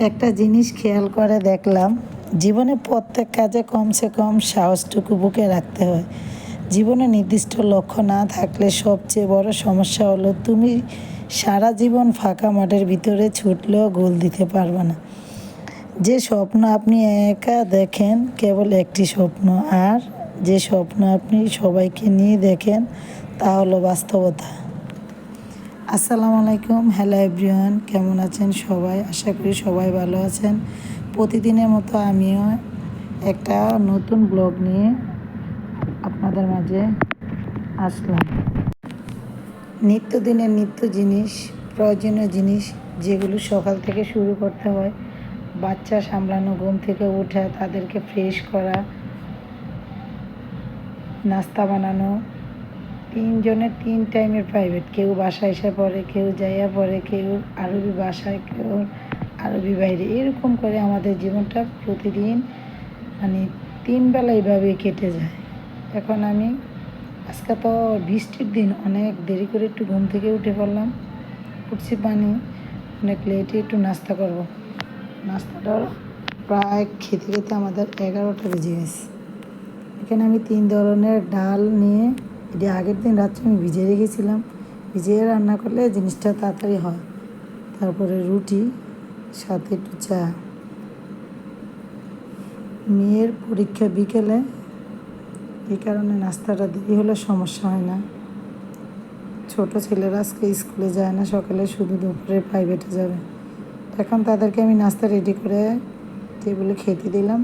একটা জিনিস খেয়াল করে দেখলাম, জীবনে প্রত্যেক কাজে কমসে কম সাহসটুকু বুকে রাখতে হয়। জীবনে নির্দিষ্ট লক্ষ্য না থাকলে সবচেয়ে বড় সমস্যা হলো তুমি সারা জীবন ফাঁকা মাঠের ভিতরে ছুটলেও গোল দিতে পারবে না। যে স্বপ্ন আপনি একা দেখেন কেবল একটি স্বপ্ন, আর যে স্বপ্ন আপনি সবাইকে নিয়ে দেখেন তা হলো বাস্তবতা। আসসালামু আলাইকুম। হ্যালো এভরিওয়ান কেমন আছেন সবাই? আশা করি সবাই ভালো আছেন। প্রতিদিনের মতো আমিও একটা নতুন ব্লগ নিয়ে আপনাদের মাঝে আসলাম। নিত্যদিনের নিত্য জিনিস, প্রয়োজনীয় জিনিস যেগুলো সকাল থেকে শুরু করতে হয়, বাচ্চা সামলানো, ঘুম থেকে ওঠা, তাদেরকে ফ্রেশ করা, নাস্তা বানানো তিনজনের তিন টাইমের প্রাইভেট কেউ বাসায় এসে পড়ে, কেউ যাইয়া পড়ে, কেউ আরবি বাসায় কেউ আরবি বাইরে। এরকম করে আমাদের জীবনটা প্রতিদিন মানে তিন বেলা এইভাবে কেটে যায়। এখন আমি আজকে তো বৃষ্টির দিন অনেক দেরি করে একটু ঘুম থেকে উঠে পড়লাম। উঠছি পানি, অনেক লেটে একটু নাস্তা করব। নাস্তাটা প্রায় খেতে খেতে আমাদের এগারোটা বেজে গেছে। এখানে আমি তিন ধরনের ডাল নিয়ে এটি আগের দিন রাত্রে আমি ভিজিয়ে রেখেছিলাম। ভিজিয়ে রান্না করলে জিনিসটা তাড়াতাড়ি হয়। তারপরে রুটি, সাথে একটু চা। মেয়ের পরীক্ষা বিকেলে, এই কারণে নাস্তাটা দেরি হলে সমস্যা হয় না। ছোট ছেলেরা আজকে স্কুলে যায় না, সকালে শুধু দুপুরে প্রাইভেটে যাবে। এখন তাদেরকে আমি নাস্তা রেডি করে টেবিলে খেতে দিলাম।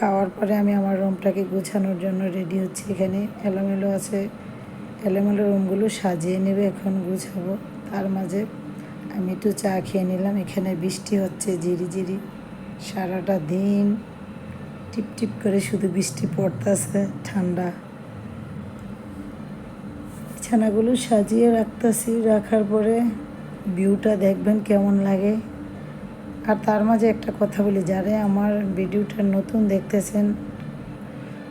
খাওয়ার পরে আমি আমার রুমটাকে গোছানোর জন্য রেডি হচ্ছি। এখানে এলোমেলো আছে। এলোমেলো রুমগুলো সাজিয়ে নেবে, এখন গুছাবো। তার মাঝে আমি একটু চা খেয়ে নিলাম। এখানে বৃষ্টি হচ্ছে জিরি জিরি সারাটা দিন টিপ টিপ করে শুধু বৃষ্টি পড়তেছে, ঠান্ডা। বিছানাগুলো সাজিয়ে রাখতেছি। রাখার পরে ভিউটা দেখবেন কেমন লাগে। আর তার মাঝে একটা কথা বলি, যারা আমার ভিডিওটা নতুন দেখতেছেন,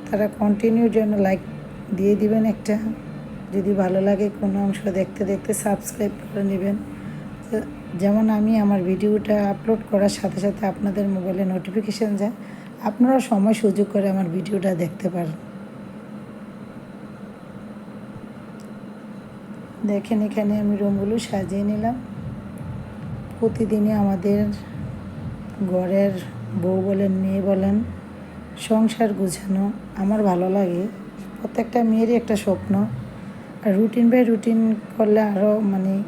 তারা কন্টিনিউর জন্য লাইক দিয়ে দিবেন একটা। যদি ভালো লাগে কোনো অংশ দেখতে দেখতে সাবস্ক্রাইব করে নেবেন। যেমন আমি আমার ভিডিওটা আপলোড করার সাথে সাথে আপনাদের মোবাইলে নোটিফিকেশান যায়, আপনারা সময় সুযোগ করে আমার ভিডিওটা দেখতে পারেন। দেখেন এখানে আমি রুমগুলো সাজিয়ে নিলাম। প্রতিদিনই আমাদের ঘরের বউ বলেন, মেয়ে বলেন, সংসার গুছানো আমার ভালো লাগে। প্রত্যেকটা মেয়েরই একটা স্বপ্ন। আর রুটিন বাই রুটিন করলে আরও মানে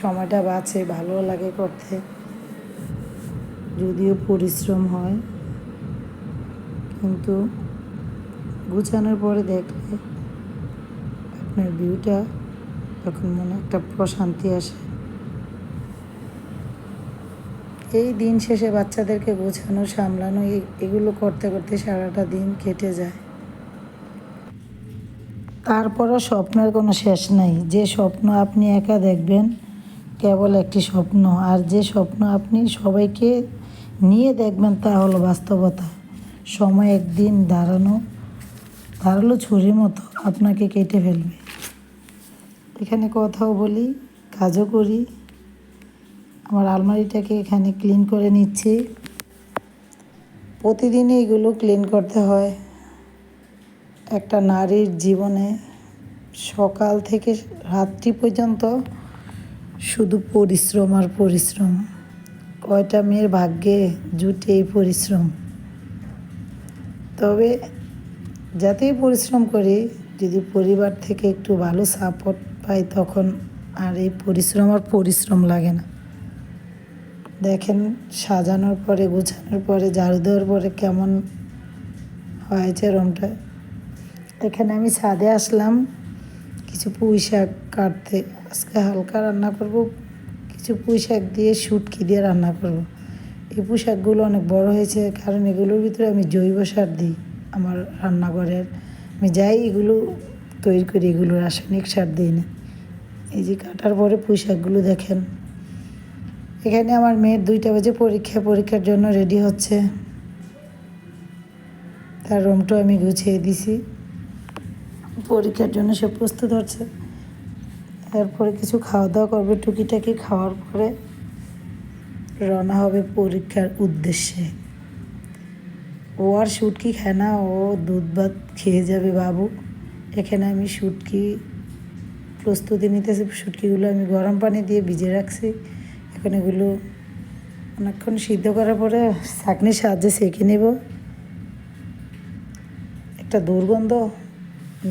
সময়টা বাঁচে, ভালো লাগে করতে। যদিও পরিশ্রম হয়, কিন্তু গুছানোর পরে দেখলে আপনার ভিউটা তখন মনে একটা প্রশান্তি আসে। এই দিন শেষে বাচ্চাদেরকে বোঝানো, সামলানো এগুলো করতে করতে সারাটা দিন কেটে যায়। তারপরও স্বপ্নের কোনো শেষ নাই। যে স্বপ্ন আপনি একা দেখবেন কেবল একটি স্বপ্ন। আর যে স্বপ্ন আপনি সবাইকে নিয়ে দেখবেন তা হলো বাস্তবতা। সময় একদিন দাঁড়ানো, দাঁড়াল ছুরির মতো আপনাকে কেটে ফেলবে। এখানে কথাও বলি, কাজও করি। আমার আলমারিটাকে এখানে ক্লিন করে নিচ্ছি। প্রতিদিনই এগুলো ক্লিন করতে হয়। একটা নারীর জীবনে সকাল থেকে রাত্রি পর্যন্ত শুধু পরিশ্রম আর পরিশ্রম। কয়টা মেয়ের ভাগ্যে জুটে এই পরিশ্রম? তবে যাতেই পরিশ্রম করি, যদি পরিবার থেকে একটু ভালো সাপোর্ট পাই, তখন আর এই পরিশ্রম আর পরিশ্রম লাগে না। দেখেন, সাজানোর পরে, গোছানোর পরে ঝাড়ু দেওয়ার পরে কেমন হয়েছে রুমটা। এখানে আমি ছাদে আসলাম, কিছু পুঁই শাক কাটতে। আজকে হালকা রান্না করব, কিছু পুঁই শাক দিয়ে শুটকি দিয়ে রান্না করব। এই পুঁই শাকগুলো অনেক বড় হয়েছে, কারণ এগুলোর ভিতরে আমি জৈব সার দিই আমার রান্নাঘরের। আমি যাই এগুলো তৈরি করি, এগুলো রাসায়নিক সার দিই না। এই যে কাটার পরে পুঁই শাকগুলো দেখেন এখানে আমার মেয়ের দুইটা বাজে পরীক্ষা, পরীক্ষার জন্য রেডি হচ্ছে। তার রুমটাও আমি গুছিয়ে দিছি। পরীক্ষার জন্য সে প্রস্তুত হচ্ছে। এরপরে কিছু খাওয়া দাওয়া করবে টুকিটাকি খাওয়ার পরে রওনা হবে পরীক্ষার উদ্দেশ্যে। ও আর শুটকি খায় না, ও দুধ ভাত খেয়ে যাবে বাবু। এখানে আমি শুটকি প্রস্তুতি নিতেছি, শুটকিগুলো আমি গরম পানি দিয়ে ভিজে রাখছি। এখন এগুলো অনেকক্ষণ সিদ্ধ করার পরে চাকনির সাহায্যে সেঁকে নেব। একটা দুর্গন্ধ,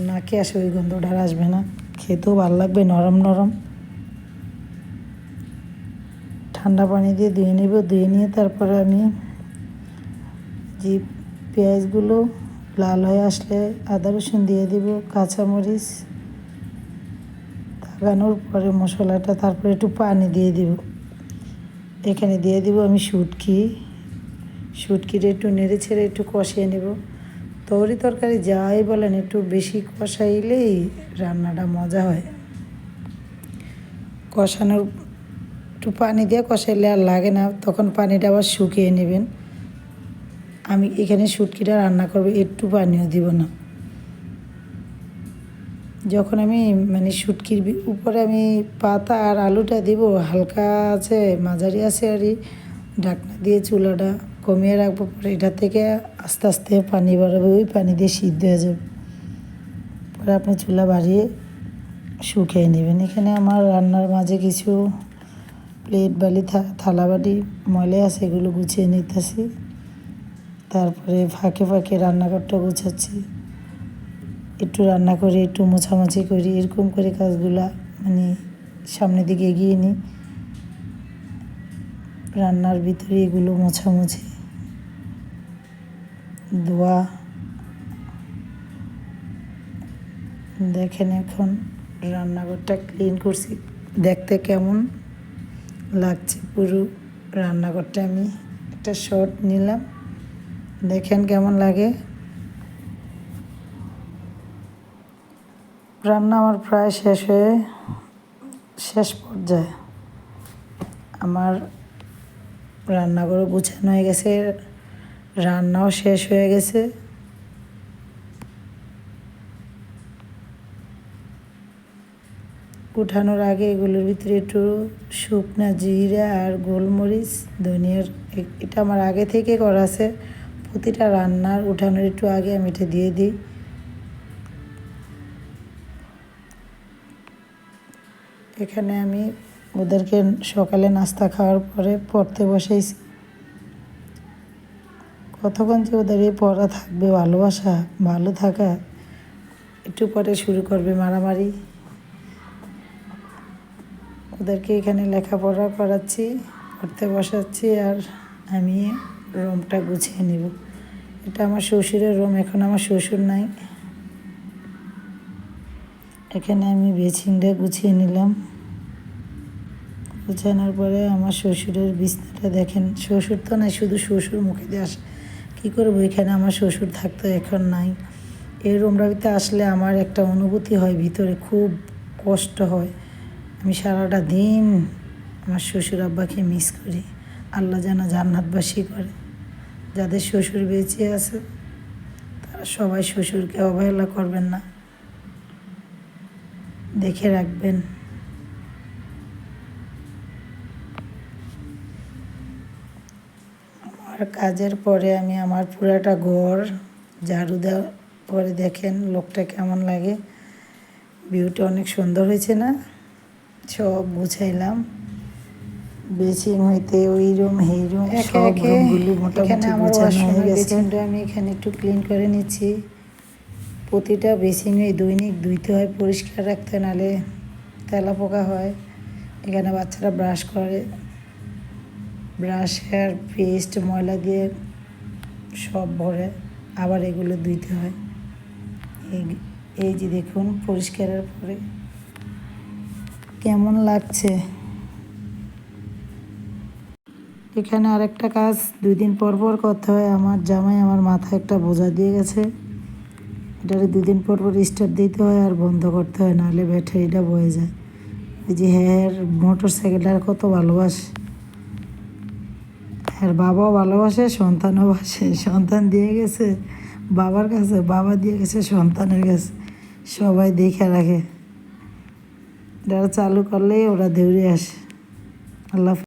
নাকে আসে ওই গন্ধটা আর আসবে না। খেতেও ভালো লাগবে, নরম নরম। ঠান্ডা পানি দিয়ে ধুয়ে নেব, ধুয়ে নিয়ে তারপরে আমি যে পেঁয়াজগুলো লাল হয়ে আসলে আদা রসুন দিয়ে দিব, কাঁচামরিচ, লাগানোর পরে মশলাটা, তারপরে একটু পানি দিয়ে দিব। এখানে দিয়ে দিব আমি শুটকি। শুটকিটা একটু নেড়ে ছেড়ে একটু কষিয়ে নেব। তরি তরকারি যাই বলেন, একটু বেশি কষাইলেই রান্নাটা মজা হয়। কষানোর একটু পানি দিয়ে কষাইলে আর লাগে না, তখন পানিটা আবার শুকিয়ে নেবেন। আমি এখানে শুটকিটা রান্না করব, একটু পানিও দিব না। যখন আমি মানে শুটকির উপরে আমি পাতা আর আলুটা দিব, হালকা আছে, মাঝারি আছে আর ঢাকনা দিয়ে চুলাটা কমিয়ে রাখব, পরে এটা থেকে আস্তে আস্তে পানি বাড়াবে, ওই পানি দিয়ে সিদ্ধ হয়ে যাবে। পরে আপনি চুলা বাড়িয়ে শুকিয়ে নেবেন। এখানে আমার রান্নার মাঝে কিছু প্লেট বালি থালা বাটি, ময়লা আছে, এগুলো গুছিয়ে নিতেছি। তারপরে ফাঁকে ফাঁকে রান্নাঘরটা গুছাচ্ছি। একটু রান্না করে, একটু মোছামাছি করি, এরকম করে কাজগুলা মানে সামনের দিকে এগিয়ে নিই। রান্নার ভিতরে এগুলো মোছামুছি, ধোয়া। দেখেন এখন রান্নাঘরটা ক্লিন করছি। দেখতে কেমন লাগছে পুরো রান্নাঘরটা আমি একটা শর্ট নিলাম। দেখেন কেমন লাগে। রান্না আমার প্রায় শেষ হয়ে শেষ পর্যায়ে। আমার রান্নাঘরও গুছানো হয়ে গেছে, রান্নাও শেষ হয়ে গেছে। উঠানোর আগে এগুলোর ভিতরে একটু শুকনা জিরা আর গোলমরিচ, ধনিয়ার এটা আমার আগে থেকে করা আছে। প্রতিটা রান্নার উঠানোর একটু আগে আমি এটা দিয়ে দিই। এখানে আমি ওদেরকে সকালে নাস্তা খাওয়ার পরে পড়তে বসাইছি কতক্ষণ যে ওদের এই পড়া থাকবে, ভালোবাসা, ভালো থাকা, একটু পরে শুরু করবে মারামারি। ওদেরকে এখানে লেখাপড়া করাচ্ছি, পড়তে বসাচ্ছি, আর আমি রুমটা গুছিয়ে নেব। এটা আমার শ্বশুরের রুম, এখন আমার শ্বশুর নাই। এখানে আমি বেছিনটা গুছিয়ে নিলাম। গুছানোর পরে আমার শ্বশুরের বিছনাটা দেখেন। শ্বশুর তো নাই, শুধু শ্বশুর মুখে দিয়ে আসে। কী করব? এখানে আমার শ্বশুর থাকতো, এখন নাই। এই রুমটাতে আসলে আমার একটা অনুভূতি হয়, ভিতরে খুব কষ্ট হয়। আমি সারাটা দিন আমার শ্বশুর আব্বাকে মিস করি। আল্লাহ যেন জান্নাতবাসী করে। যাদের শ্বশুর বেঁচে আছে, তারা সবাই শ্বশুরকে অবহেলা করবেন না। দেখে রাখবেন। আমার কাজের পরে আমি আমার পুরাটা ঘর ঝাড়ু দেওয়ার পরে দেখেন লোকটা কেমন লাগে। ভিউটা অনেক সুন্দর হয়েছে না? সব গুছাইলাম। বেচিং হইতে ওই রুম এই রুম সব রুমগুলি মোটামুটি গোছানো হয়ে গেছে। আমি এখানে একটু ক্লিন করে নিচ্ছি। প্রতিটা বেসিংয়ে দৈনিক ধুইতে হয় পরিষ্কার রাখতে হয়, নাহলে তেলা পোকা হয়। এখানে বাচ্চারা ব্রাশ করে। ব্রাশ হেয়ার পেস্ট ময়লা দিয়ে সব ভরে। আবার এগুলো ধুইতে হয়। এই যে দেখুন পরিষ্কারের পরে। কেমন লাগছে? এখানে আরেকটা কাজ দুই দিন পর পর করতে হয়। আমার জামাই আমার মাথায় একটা বোঝা দিয়ে গেছে। এটারে দুদিন পর পর স্টার্ট দিতে হয় আর বন্ধ করতে হয়, নাহলে ব্যাটারিটা বয়ে যায়। ওই যে হ্যাঁ মোটর সাইকেলটার কত ভালোবাসে। আর বাবাও ভালোবাসে, সন্তানও বাসে সন্তান দিয়ে গেছে, বাবার কাছে, বাবা দিয়ে গেছে, সন্তানের কাছে, সবাই দেখে রাখে। এটা চালু করলেই ওরা দৌড়ে আসে। আল্লাহ।